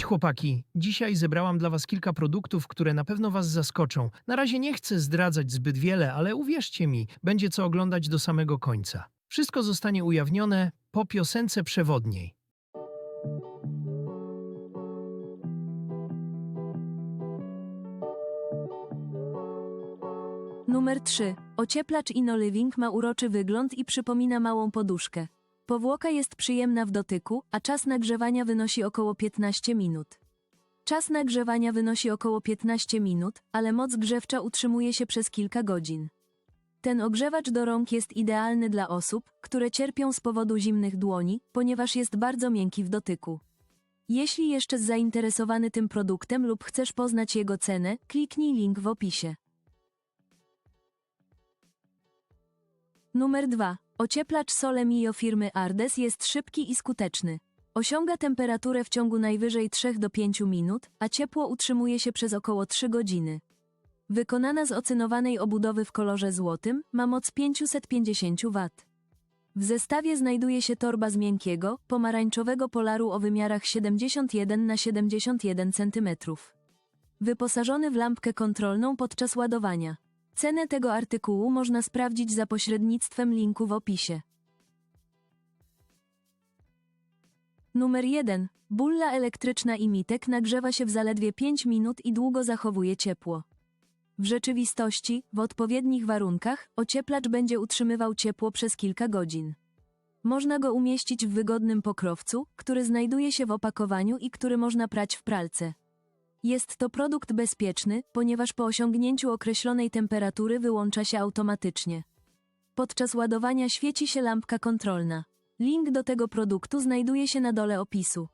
Cześć chłopaki. Dzisiaj zebrałam dla was kilka produktów, które na pewno was zaskoczą. Na razie nie chcę zdradzać zbyt wiele, ale uwierzcie mi, będzie co oglądać do samego końca. Wszystko zostanie ujawnione po piosence przewodniej. Numer 3. Ocieplacz InnoLiving ma uroczy wygląd i przypomina małą poduszkę. Powłoka jest przyjemna w dotyku, a czas nagrzewania wynosi około 15 minut. Czas nagrzewania wynosi około 15 minut, ale moc grzewcza utrzymuje się przez kilka godzin. Ten ogrzewacz do rąk jest idealny dla osób, które cierpią z powodu zimnych dłoni, ponieważ jest bardzo miękki w dotyku. Jeśli jeszcze zainteresowany tym produktem lub chcesz poznać jego cenę, kliknij link w opisie. Numer 2. Ocieplacz Sole Mio firmy Ardes jest szybki i skuteczny. Osiąga temperaturę w ciągu najwyżej 3 do 5 minut, a ciepło utrzymuje się przez około 3 godziny. Wykonana z ocynowanej obudowy w kolorze złotym, ma moc 550 W. W zestawie znajduje się torba z miękkiego, pomarańczowego polaru o wymiarach 71 na 71 cm. Wyposażony w lampkę kontrolną podczas ładowania. Cenę tego artykułu można sprawdzić za pośrednictwem linku w opisie. Numer 1. Bulla elektryczna Imitek nagrzewa się w zaledwie 5 minut i długo zachowuje ciepło. W rzeczywistości, w odpowiednich warunkach, ocieplacz będzie utrzymywał ciepło przez kilka godzin. Można go umieścić w wygodnym pokrowcu, który znajduje się w opakowaniu i który można prać w pralce. Jest to produkt bezpieczny, ponieważ po osiągnięciu określonej temperatury wyłącza się automatycznie. Podczas ładowania świeci się lampka kontrolna. Link do tego produktu znajduje się na dole opisu.